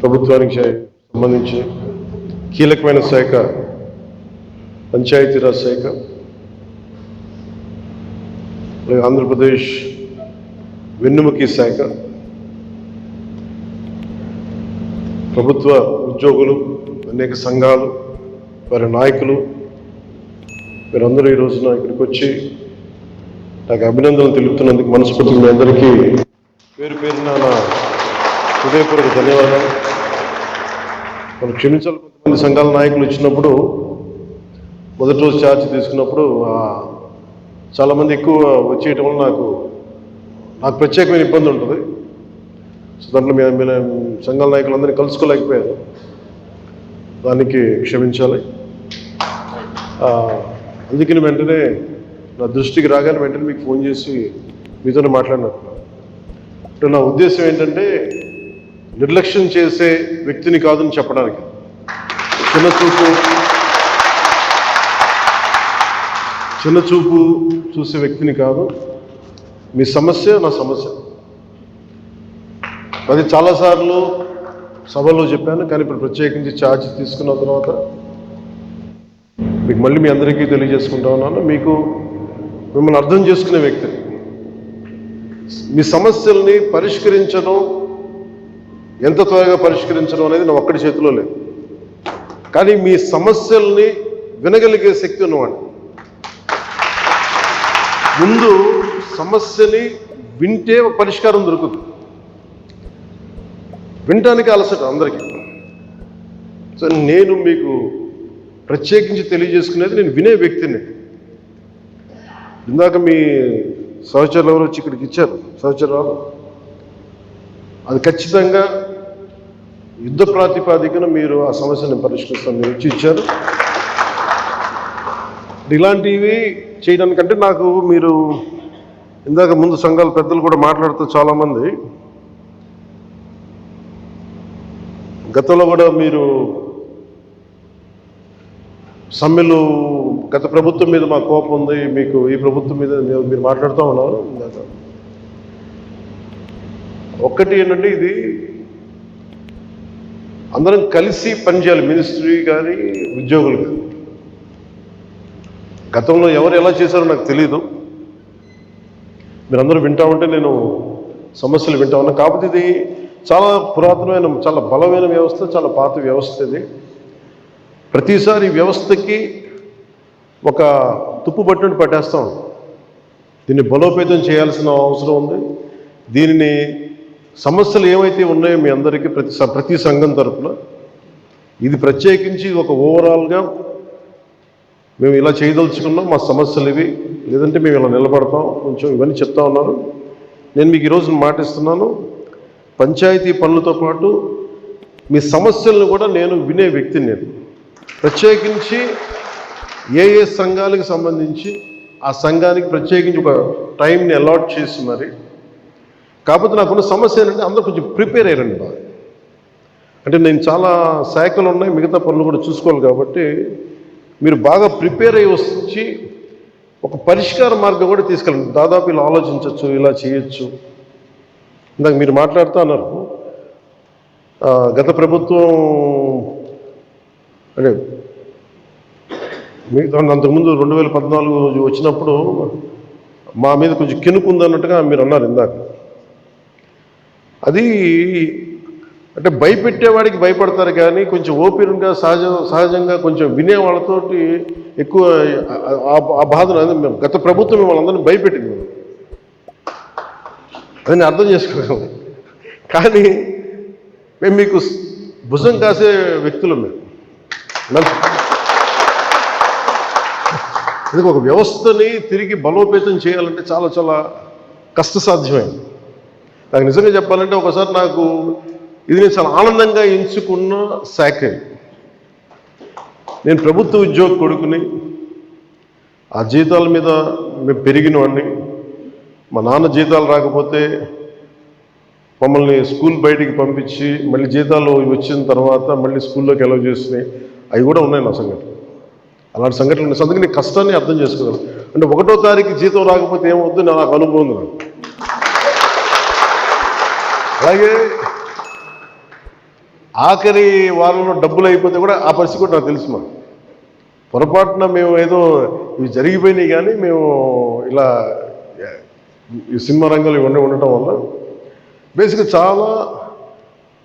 ప్రభుత్వానికి సంబంధించి కీలకమైన శాఖ పంచాయతీరాజ్ శాఖ అలాగే ఆంధ్రప్రదేశ్ వెన్నుముకి శాఖ ప్రభుత్వ ఉద్యోగులు అనేక సంఘాలు వారి నాయకులు మీరందరూ ఈ రోజున ఇక్కడికి వచ్చి నాకు అభినందనలు తెలుపుతున్నందుకు మనస్ఫూర్తిగా మీ అందరికీ పేరు పేరున నా హృదయపూర్వక ధన్యవాదాలు. మనం క్షమించాలి కొంతమంది సంఘాల నాయకులు వచ్చినప్పుడు మొదటి రోజు ఛార్జ్ తీసుకున్నప్పుడు చాలామంది ఎక్కువ వచ్చేయటం వల్ల నాకు నాకు ప్రత్యేకమైన ఇబ్బంది ఉంటుంది. సో దాంట్లో మీ మీ సంఘాల నాయకులందరినీ కలుసుకోలేకపోయాను. దానికి క్షమించాలి. అందుకని వెంటనే నా దృష్టికి రాగానే వెంటనే మీకు ఫోన్ చేసి మీతోనే మాట్లాడినట్టు నా ఉద్దేశం ఏంటంటే నిర్లక్ష్యం చేసే వ్యక్తిని కాదని చెప్పడానికి. చిన్న చూపు చిన్న చూపు చూసే వ్యక్తిని కాదు. మీ సమస్య నా సమస్య. అది చాలాసార్లు సభలో చెప్పాను కానీ ఇప్పుడు ప్రత్యేకించి ఛార్జ్ తీసుకున్న తర్వాత మీకు మళ్ళీ మీ అందరికీ తెలియజేసుకుంటా ఉన్నాను. మీకు మిమ్మల్ని అర్థం చేసుకునే వ్యక్తి. మీ సమస్యల్ని పరిష్కరించడం ఎంత త్వరగా పరిష్కరించడం అనేది నా ఒక్కడి చేతిలో లేదు. కానీ మీ సమస్యల్ని వినగలిగే శక్తి ఉన్నవాడు ముందు సమస్యని వింటే పరిష్కారం దొరుకుతుంది. వినటానికి అలసట అందరికీ. సో నేను మీకు ప్రత్యేకించి తెలియజేసుకునేది నేను వినే వ్యక్తిని. ఇందాక మీ సహచరులు ఎవరు వచ్చి ఇక్కడికి ఇచ్చారు. సహచరాలు అది ఖచ్చితంగా యుద్ధ ప్రాతిపాదికన మీరు ఆ సమస్యను పరిష్కరిస్తాను మీరు వచ్చి ఇచ్చారు. ఇలాంటివి చేయడానికంటే నాకు మీరు ఇందాక ముందు సంఘాల పెద్దలు కూడా మాట్లాడుతూ చాలామంది గతంలో కూడా మీరు సమ్మెలు గత ప్రభుత్వం మీద మా కోపం ఉంది మీకు ఈ ప్రభుత్వం మీద మీరు- మీరు మాట్లాడుతూ ఉన్నారు. ఇందాక ఒక్కటి ఏంటంటే ఇది అందరం కలిసి పనిచేయాలి. మినిస్ట్రీ కానీ ఉద్యోగులు కానీ గతంలో ఎవరు ఎలా చేశారో నాకు తెలియదు మీరందరూ వింటా ఉంటే నేను సమస్యలు వింటా ఉన్నా. కాకపోతే ఇది చాలా పురాతనమైన చాలా బలమైన వ్యవస్థ చాలా పాత వ్యవస్థ ఇది. ప్రతిసారి వ్యవస్థకి ఒక తుప్పు పట్టినట్టు పట్టేస్తాం దీన్ని బలోపేతం చేయాల్సిన అవసరం ఉంది. దీనిని సమస్యలు ఏమైతే ఉన్నాయో మీ అందరికీ ప్రతి ప్రతి సంఘం తరపున ఇది ప్రత్యేకించి ఒక ఓవరాల్గా మేము ఇలా చేయదలుచుకున్నాం. మా సమస్యలు ఇవి. లేదంటే మేము ఇలా నిలబడతాం. కొంచెం ఇవన్నీ చెప్తా ఉన్నారు నేను మీకు ఈరోజు మాటిస్తున్నాను. పంచాయతీ పనులతో పాటు మీ సమస్యలను కూడా నేను వినే వ్యక్తిని నేను. ప్రత్యేకించి ఏ ఏ సంఘాలకు సంబంధించి ఆ సంఘానికి ప్రత్యేకించి ఒక టైంని అలాట్ చేసి మరి కాకపోతే నాకున్న సమస్య ఏంటంటే అందరూ కొంచెం ప్రిపేర్ అయ్యారండి బాగా. అంటే నేను చాలా శాఖలు ఉన్నాయి మిగతా పనులు కూడా చూసుకోవాలి కాబట్టి మీరు బాగా ప్రిపేర్ అయ్యి వచ్చి ఒక పరిష్కార మార్గం కూడా తీసుకెళ్ళండి. దాదాపు ఇలా ఆలోచించవచ్చు ఇలా చేయొచ్చు. ఇందాక మీరు మాట్లాడుతూ అన్నారు గత ప్రభుత్వం అంటే మిగతా అంతకుముందు రెండు వేల పద్నాలుగు వచ్చినప్పుడు మా మీద కొంచెం కినుకుందన్నట్టుగా మీరు అన్నారు ఇందాక. అది అంటే భయపెట్టేవాడికి భయపడతారు కానీ కొంచెం ఓపెన్గా సహజ సహజంగా కొంచెం వినే వాళ్ళతోటి ఎక్కువ ఆ- బాధను అది మేము గత ప్రభుత్వం మిమ్మల్ని అందరినీ భయపెట్టింది. అది నేను అర్థం చేసుకోగలం కానీ మేము మీకు భుజం కాసే వ్యక్తులు మేము. ఇది ఒక వ్యవస్థని తిరిగి బలోపేతం చేయాలంటే చాలా చాలా కష్టసాధ్యమైంది. నాకు నిజంగా చెప్పాలంటే ఒకసారి నాకు ఇది నేను చాలా ఆనందంగా ఎంచుకున్న శాఖ. నేను ప్రభుత్వ ఉద్యోగ కొడుకుని ఆ జీతాల మీద మేము పెరిగిన వాడిని. మా నాన్న జీతాలు రాకపోతే మమ్మల్ని స్కూల్ బయటికి పంపించి మళ్ళీ జీతాలు వచ్చిన తర్వాత మళ్ళీ స్కూల్లోకి ఎలవ్ చేసినాయి. అవి కూడా ఉన్నాయి నా సంఘటన అలాంటి సంఘటనలు ఉన్నాయి. నేను కష్టాన్ని అర్థం చేసుకోగలను అంటే ఒకటో తారీఖు జీతం రాకపోతే ఏమవుతుంది నాకు అనుభవం నాకు అలాగే ఆఖరి వారంలో డబ్బులు అయిపోతే కూడా ఆ పరిస్థితి కూడా నాకు తెలుసు మాకు పొరపాటున మేము ఏదో ఇవి జరిగిపోయినాయి కానీ మేము ఇలా ఈ సినిమా రంగంలో ఇవన్నీ ఉండటం వల్ల బేసిక్గా చాలా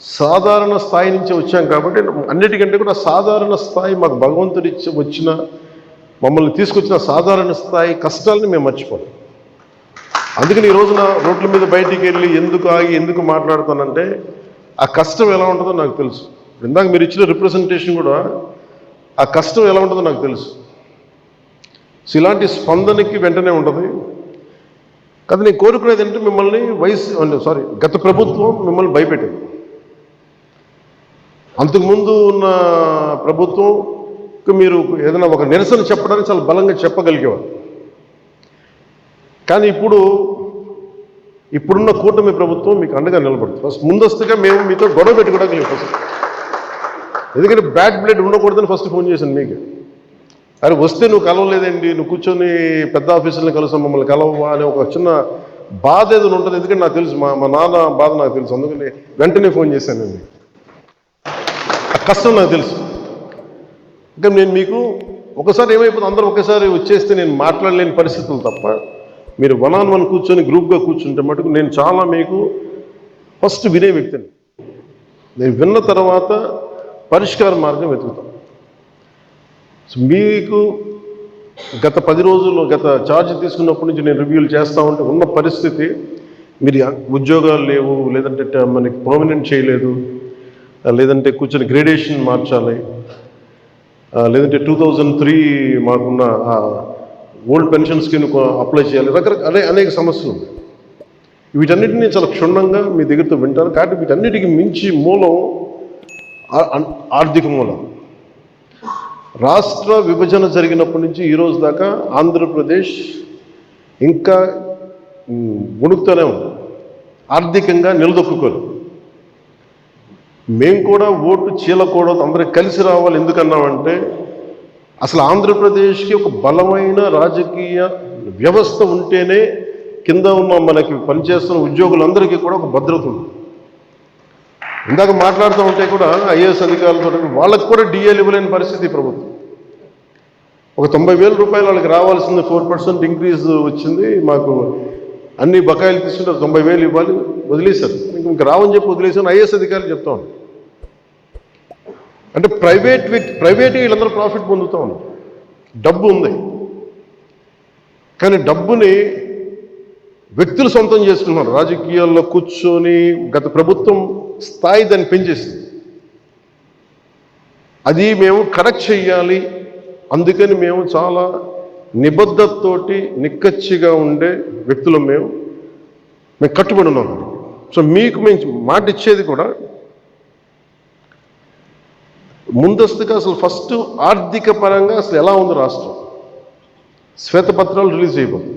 సాధారణ స్థాయి నుంచి వచ్చాం కాబట్టి అన్నిటికంటే కూడా సాధారణ స్థాయి మాకు భగవంతుడి వచ్చిన మమ్మల్ని తీసుకొచ్చిన సాధారణ స్థాయి కష్టాలని మేము మర్చిపోతాం అందుకని ఈ రోజున రోడ్ల మీద బయటికి వెళ్ళి ఎందుకు ఆగి ఎందుకు మాట్లాడుతానంటే ఆ కష్టం ఎలా ఉంటుందో నాకు తెలుసు. ఇందాక మీరు ఇచ్చిన రిప్రజెంటేషన్ కూడా ఆ కష్టం ఎలా ఉంటుందో నాకు తెలుసు. సో ఇలాంటి స్పందనకి వెంటనే ఉంటుంది. కదా నేను కోరుకునేది ఏంటంటే మిమ్మల్ని వయసు సారీ గత ప్రభుత్వం మిమ్మల్ని భయపెట్టింది. అంతకుముందు ఉన్న ప్రభుత్వం మీరు ఏదైనా ఒక నిరసన చెప్పడానికి చాలా బలంగా చెప్పగలిగేవారు. కానీ ఇప్పుడు ఇప్పుడున్న కూటమి ప్రభుత్వం మీకు అండగా నిలబడుతుంది. ఫస్ట్ ముందస్తుగా మేము మీతో గొడవ పెట్టుకోవడానికి లేదు ఫస్ట్. ఎందుకంటే బ్యాడ్ బ్లడ్ ఉండకూడదని ఫస్ట్ ఫోన్ చేశాను మీకు. అరే వస్తే నువ్వు కలవలేదండి నువ్వు కూర్చొని పెద్ద ఆఫీసులను కలుసాం మమ్మల్ని కలవవా అనే ఒక చిన్న బాధ ఏదైనా ఉంటుంది. ఎందుకంటే నాకు తెలుసు మా మా నాన్న బాధ నాకు తెలుసు. అందుకని వెంటనే ఫోన్ చేశాను ఆ కష్టం నాకు తెలుసు. ఇంకా నేను మీకు ఒకసారి ఏమైపోతుంది అందరూ ఒకసారి వచ్చేస్తే నేను మాట్లాడలేని పరిస్థితులు తప్ప మీరు వన్ ఆన్ వన్ కూర్చొని గ్రూప్గా కూర్చుంటే మటుకు నేను చాలా మీకు ఫస్ట్ వినే వ్యక్తిని. నేను విన్న తర్వాత పరిష్కార మార్గం వెతుకుతాం. మీకు గత పది రోజుల్లో గత ఛార్జ్ తీసుకున్నప్పటి నుంచి నేను రివ్యూలు చేస్తూ ఉంటే ఉన్న పరిస్థితి మీరు ఉద్యోగాలు లేవు లేదంటే మనకి పర్మనెంట్ చేయలేదు లేదంటే కూర్చొని గ్రేడేషన్ మార్చాలి లేదంటే టూ థౌజండ్ త్రీ మాకున్న ఓల్డ్ పెన్షన్ స్కీమ్ అప్లై చేయాలి. రకరకాల అనే అనేక సమస్యలు ఉన్నాయి. వీటన్నిటిని చాలా క్షుణ్ణంగా మీ దగ్గరతో వింటారు కాబట్టి వీటన్నిటికి మించి మూలం ఆర్థిక మూలం. రాష్ట్ర విభజన జరిగినప్పటి నుంచి ఈరోజు దాకా ఆంధ్రప్రదేశ్ ఇంకా ఉమ్, ఉణుకుతూనే ఉంది. ఆర్థికంగా నిలదొక్కుకోరు మేము కూడా ఓటు చీలకూడదు. అందరికి కలిసి రావాలి. ఎందుకన్నామంటే అసలు ఆంధ్రప్రదేశ్కి ఒక బలమైన రాజకీయ వ్యవస్థ ఉంటేనే కింద ఉన్న మనకి పనిచేస్తున్న ఉద్యోగులందరికీ కూడా ఒక భద్రత ఉంది. ఇందాక మాట్లాడుతూ ఉంటే కూడా ఐఏఎస్ అధికారులతో వాళ్ళకి కూడా డిఏలు ఇవ్వలేని పరిస్థితి ప్రభుత్వం. ఒక తొంభై వేల రూపాయలు వాళ్ళకి రావాల్సింది ఫోర్ పర్సెంట్ ఇంక్రీజ్ వచ్చింది మాకు అన్ని బకాయిలు తీసుకుంటే తొంభై వేలు ఇవ్వాలి వదిలేశారు. ఇంక రావని చెప్పి వదిలేసాను ఐఏఎస్ అధికారులు చెప్తా ఉన్నాను అంటే ప్రైవేట్ వ్యక్తి ప్రైవేట్ వీళ్ళందరూ ప్రాఫిట్ పొందుతూ ఉన్నారు. డబ్బు ఉంది. కానీ డబ్బుని వ్యక్తులు సొంతం చేసుకున్నారు. రాజకీయాల్లో కూర్చొని గత ప్రభుత్వం స్థాయి దాన్ని పెంచేసింది. అది మేము కరెక్ట్ చెయ్యాలి. అందుకని మేము చాలా నిబద్ధతతోటి నిక్కచ్చిగా ఉండే వ్యక్తులం మేము. మేము కట్టుబడి ఉన్నాం. సో మీకు మేము మాట ఇచ్చేది కూడా ముందస్తుగా అసలు ఫస్ట్ ఆర్థిక పరంగా అసలు ఎలా ఉంది రాష్ట్రం? శ్వేతపత్రాలు రిలీజ్ చేయబోతుంది.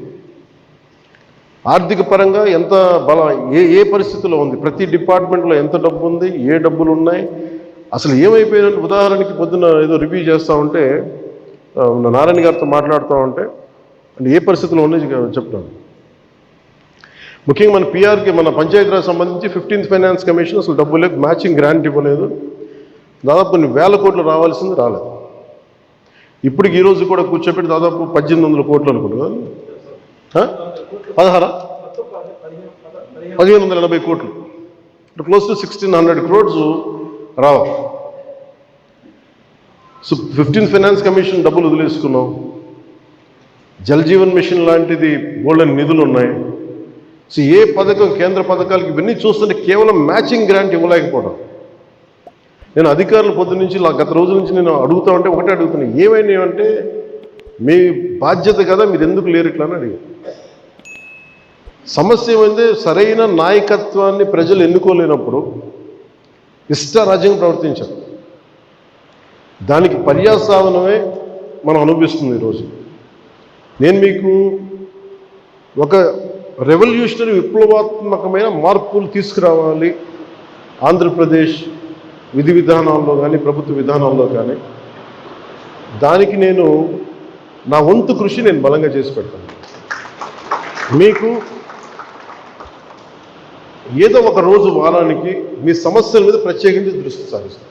ఆర్థిక పరంగా ఎంత బలం ఏ ఏ పరిస్థితిలో ఉంది? ప్రతి డిపార్ట్మెంట్లో ఎంత డబ్బు ఉంది? ఏ డబ్బులు ఉన్నాయి? అసలు ఏమైపోయిన ఉదాహరణకి పొద్దున ఏదో రివ్యూ చేస్తూ ఉంటే ఉన్న నారాయణ గారితో మాట్లాడుతూ ఉంటే అంటే ఏ పరిస్థితిలో ఉన్నాయి చెప్తాను. ముఖ్యంగా మన పిఆర్కి మన పంచాయతీరాజ్ సంబంధించి ఫిఫ్టీన్త్ ఫైనాన్స్ కమిషన్ అసలు డబ్బు లేదు మ్యాచింగ్ గ్రాంట్ ఇవ్వలేదు. దాదాపు కొన్ని వేల కోట్లు రావాల్సింది రాలేదు. ఇప్పటికి ఈరోజు కూడా కూర్చోబెట్టి దాదాపు పద్దెనిమిది వందల కోట్లు అనుకుంటున్నాను పదహారా? పదిహేను వందల ఎనభై కోట్లు. Close to sixteen hundred crores రావాలి. సో ఫిఫ్టీన్ ఫైనాన్స్ కమిషన్ డబ్బులు వదిలేసుకున్నాం. జల్ జీవన్ మిషన్ లాంటిది గోల్డెన్ నిధులు ఉన్నాయి. సో ఏ పథకం కేంద్ర పథకాలకి ఇవన్నీ చూస్తుంటే కేవలం మ్యాచింగ్ గ్రాంట్ ఇవ్వలేకపోవడం. నేను అధికారులు పొద్దు నుంచి గత రోజుల నుంచి నేను అడుగుతా ఉంటే ఒకటే అడుగుతున్నాను ఏమైనా అంటే మీ బాధ్యత కదా మీరు ఎందుకు లేరు ఇట్లా అని అడిగారు. సమస్య ఏమైంది? సరైన నాయకత్వాన్ని ప్రజలు ఎన్నుకోలేనప్పుడు ఇష్టరాజ్యం ప్రవర్తించారు. దానికి పర్యాసాధనమే మనం అనుభవిస్తుంది ఈరోజు నేను మీకు ఒక రెవల్యూషనరీ విప్లవాత్మకమైన మార్పులు తీసుకురావాలి. ఆంధ్రప్రదేశ్ విధి విధానాల్లో కానీ ప్రభుత్వ విధానాల్లో కానీ దానికి నేను నా వంతు కృషి నేను బలంగా చేసి పెడతాను. మీకు ఏదో ఒక రోజు వారానికి మీ సమస్యల మీద ప్రత్యేకించి దృష్టి సారిస్తాం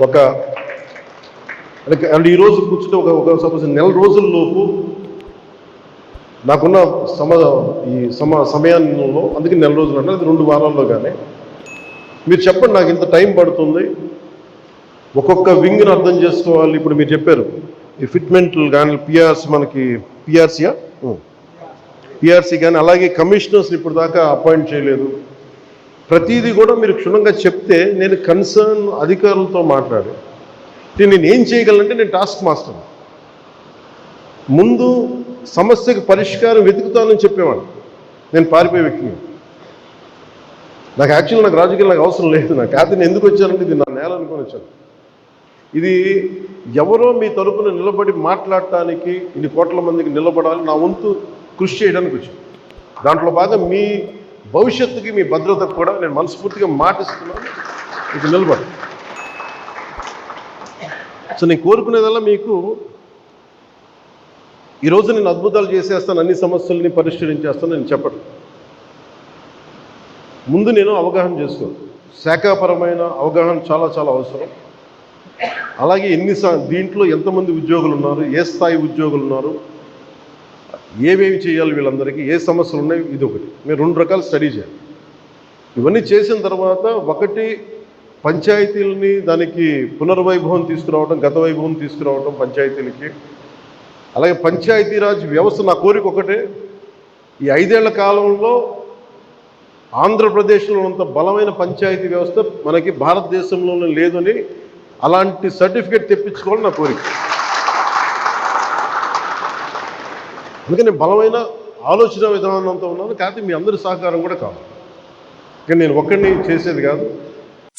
ఒక అంటే ఈరోజు ఈ రోజు కూర్చుంటే ఒక ఒక సపోజ్ నెల రోజుల్లోపు నాకున్న సమ ఈ సమ సమయంలో అందుకే నెల రోజులు అంటే రెండు వారాల్లో కానీ మీరు చెప్పండి నాకు ఇంత టైం పడుతుంది. ఒక్కొక్క వింగ్ని అర్థం చేసుకోవాలి ఇప్పుడు మీరు చెప్పారు. ఈ ఫిట్మెంట్లు కానీ పిఆర్సీ మనకి పిఆర్సీయా పిఆర్సీ కానీ అలాగే కమిషనర్స్ని ఇప్పుడు దాకా అపాయింట్ చేయలేదు. ప్రతిదీ కూడా మీరు క్షుణ్ణంగా చెప్తే నేను కన్సర్న్ అధికారులతో మాట్లాడి. "ఇది నేను ఏం చేయగలనంటే నేను టాస్క్ మాస్టర్ ముందు సమస్యకు పరిష్కారం వెతుకుతానని చెప్పేవాడు నేను పారిపోయే వ్యక్తిని. నాకు యాక్చువల్ నాకు రాజకీయాలు నాకు అవసరం లేదు. నాకు కాదు నేను ఎందుకు వచ్చానంటే ఇది నా నేల అనుకొని వచ్చాను. ఇది ఎవరో మీ తరపున నిలబడి మాట్లాడటానికి ఇన్ని కోట్ల మందికి నిలబడాలి నా వంతు కృషి చేయడానికి వచ్చాను. దాంట్లో బాగా మీ భవిష్యత్తుకి మీ భద్రతకు కూడా నేను మనస్ఫూర్తిగా మాటిస్తున్నాను. ఇది నిలబడి. సో నేను కోరుకునేదల్లా మీకు ఈరోజు నేను అద్భుతాలు చేసేస్తాను అన్ని సమస్యల్ని పరిష్కరించేస్తాను నేను చెప్పట్లేదు. ముందు నేను అవగాహన చేసుకోను శాఖాపరమైన అవగాహన చాలా చాలా అవసరం. అలాగే ఎన్ని సా- దీంట్లో ఎంతమంది ఉద్యోగులు ఉన్నారు ఏ స్థాయి ఉద్యోగులు ఉన్నారు ఏమేమి చేయాలి వీళ్ళందరికీ ఏ సమస్యలు ఉన్నాయి ఇది ఒకటి. మీరు రెండు రకాల స్టడీ చేయాలి. ఇవన్నీ చేసిన తర్వాత ఒకటి పంచాయతీలని దానికి పునర్వైభవం తీసుకురావడం గత వైభవం తీసుకురావడం పంచాయతీలకి. అలాగే పంచాయతీరాజ్ వ్యవస్థ నా కోరిక ఒకటే. ఈ ఐదేళ్ళ కాలంలో ఆంధ్రప్రదేశ్లో ఉన్నంత బలమైన పంచాయతీ వ్యవస్థ మనకి భారతదేశంలోనే లేదని అలాంటి సర్టిఫికేట్ తెప్పించుకోవడం నా కోరిక. అందుకని బలమైన ఆలోచన విధానంతో ఉన్నాను కాకపోతే మీ అందరి సహకారం కూడా కావాలి. నేను ఒక్కడిని చేసేది కాదు.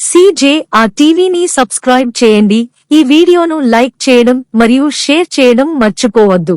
సిజేఆర్ టీవీని సబ్స్క్రైబ్ చేయండి. ఈ వీడియోను లైక్ చేయడం మరియు షేర్ చేయడం మర్చిపోవద్దు.